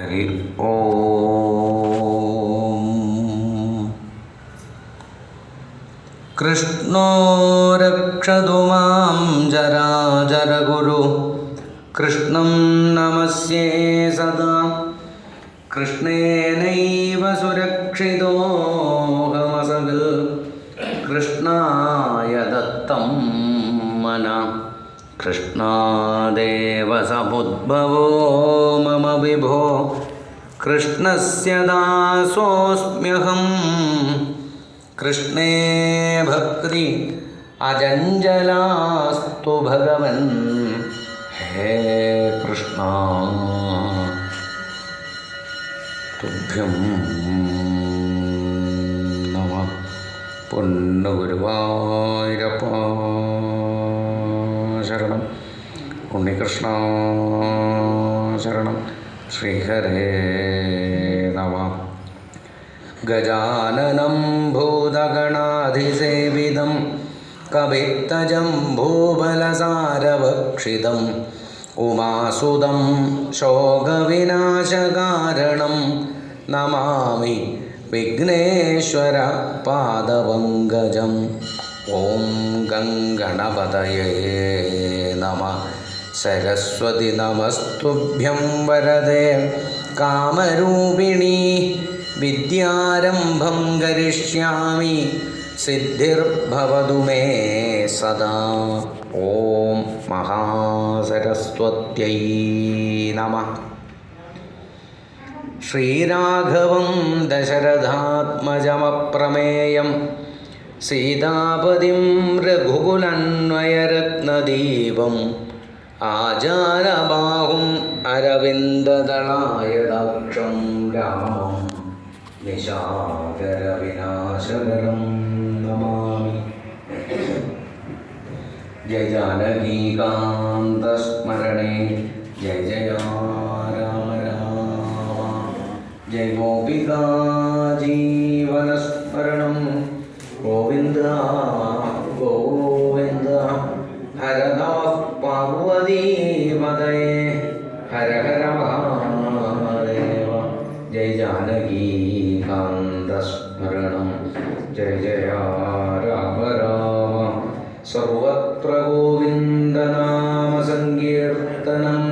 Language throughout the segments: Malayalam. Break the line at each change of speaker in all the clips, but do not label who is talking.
ഹരി കൃഷ്ണോ രക്ഷതു മാം ജരാജരഗുരു. കൃഷ്ണം നമസ്യേ സദാ. കൃഷ്ണേനൈവ സുരക്ഷിതോഹമസകൽ കൃഷ്ണായ ദത്തം മന. कृष्णादेव समुद्भवो मम विभो। कृष्णस्य दासोऽस्म्यहं। कृष्णे भक्ति अजञ्जलास्तु भगवन्। हे कृष्ण। तुभ्यं नमः। पुण्णगुरुवायरपा ഉണ്ണികൃഷ്ണ ശരണം ശ്രീഹരേ നമ. ഗജാനനം ഭൂതഗണാധിസേവിതം. കവിത്തജംഭൂബലസാരഭക്ഷിതം ഉമാസുതം ശോകവിനാശകാരണം. നമാമി വിഘ്നേശ്വര പാദപങ്കജം. ഓം ഗംഗണപതയേ നമ. സരസ്വതി നമസ്തുഭ്യം വരദേ. കാമരൂപിണി വിദ്യാരംഭം കരിഷ്യാമി സിദ്ധിർഭവതു മേ സദാ. ഓം മഹാസരസ്വത്यै നമ. ശ്രീരാഘവം ദശരഥാത്മജമപ്രമേയം സീതാപതിം രഘുകുലന്വയരത്നദീപം ആചാരബാഹും അരവിന്ദദളായദാക്ഷം രാമം നിശാകരവിനാശകരം നമാമി. ജയ ജാനകീകാന്തസ്മരണേ ജയ ജയ രാമ രാമ ജയ ഗോപികാ ജീവനസ്മരണം ജാനകീകാന്തസ്മരണം ജയ ജയ രാമ രാമ സർവത്ര ഗോവിന്ദനാമ സങ്കീർത്തനം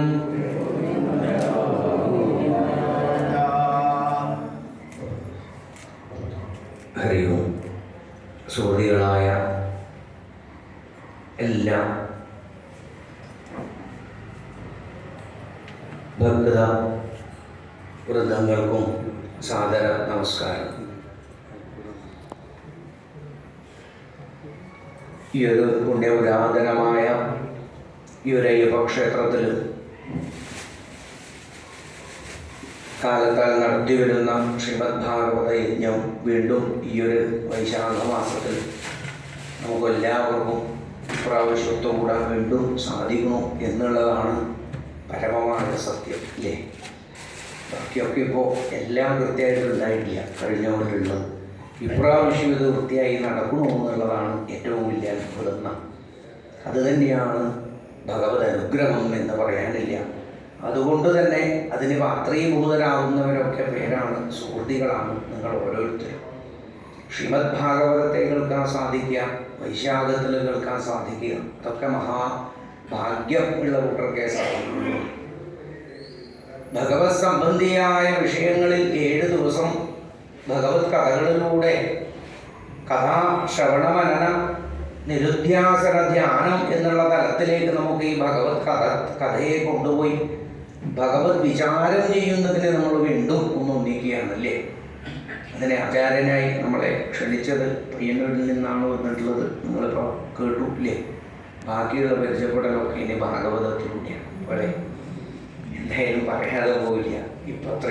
ഹരി ഓം സുഹൃതികളായ എല്ലാ ഭക്ത വൃദ്ധങ്ങൾക്കും സാദര നമസ്കാരം. ഈ ഒരു പുണ്യപുരാതനമായ ഈ ഒരു അയ്യപ്പ ക്ഷേത്രത്തിൽ കാലത്താൽ നടത്തിവരുന്ന ശ്രീമദ് ഭാഗവത യജ്ഞം വീണ്ടും ഈ ഒരു വൈശാഖ മാസത്തിൽ നമുക്ക് എല്ലാവർക്കും പ്രാവശ്യത്വം കൂടാൻ വീണ്ടും സാധിക്കണു എന്നുള്ളതാണ് പരമമായ സത്യം അല്ലേ ബാക്കിയൊക്കെ ഇപ്പോൾ എല്ലാം കൃത്യമായിട്ട് ഉണ്ടായിട്ടില്ല. കഴിഞ്ഞ കൊണ്ടുള്ളത് ഇപ്രാവശ്യം ഇത് വൃത്തിയായി നടക്കണോ എന്നുള്ളതാണ് ഏറ്റവും വലിയ അത്ഭുതം അത് തന്നെയാണ് ഭഗവത് അനുഗ്രഹം എന്ന് പറയാനില്ല. അതുകൊണ്ട് തന്നെ അതിന് പാത്രീഭൂതരാകുന്നവരൊക്കെ പേരാണ് സുഹൃത്തികളാണ് നിങ്ങൾ ഓരോരുത്തരും. ശ്രീമദ് ഭാഗവതത്തെ കേൾക്കാൻ സാധിക്കുക വൈശാഖത്തിൽ കേൾക്കാൻ സാധിക്കുക. അതൊക്കെ മഹാ ഭാഗ്യം ഉള്ള കൂട്ടർക്കേ ഭഗവത് സംബന്ധിയായ വിഷയങ്ങളിൽ ഏഴ് ദിവസം ഭഗവത് കഥകളിലൂടെ കഥാ ശ്രവണമനന നിരുധ്യാസന ധ്യാനം എന്നുള്ള തലത്തിലേക്ക് നമുക്ക് ഈ ഭഗവത് കഥ കഥയെ കൊണ്ടുപോയി ഭഗവത് വിചാരം ചെയ്യുന്നതിനെ നമ്മൾ വീണ്ടും ഒന്ന് ഒന്നിക്കുകയാണല്ലേ അതിനെ ആചാര്യനായി നമ്മളെ ക്ഷണിച്ചത് പയ്യന്നൂരിൽ നിന്നാണ് വന്നിട്ടുള്ളത്. നിങ്ങളിപ്പോൾ കേട്ടു ഇല്ലേ? ബാക്കിയുള്ള പരിചയപ്പെടലൊക്കെ ഇനി ഭാഗവതത്തിലൂടെയാണ് ഇവിടെ എന്തായാലും പറയാതെ പോവില്ല ഇപ്പം അത്ര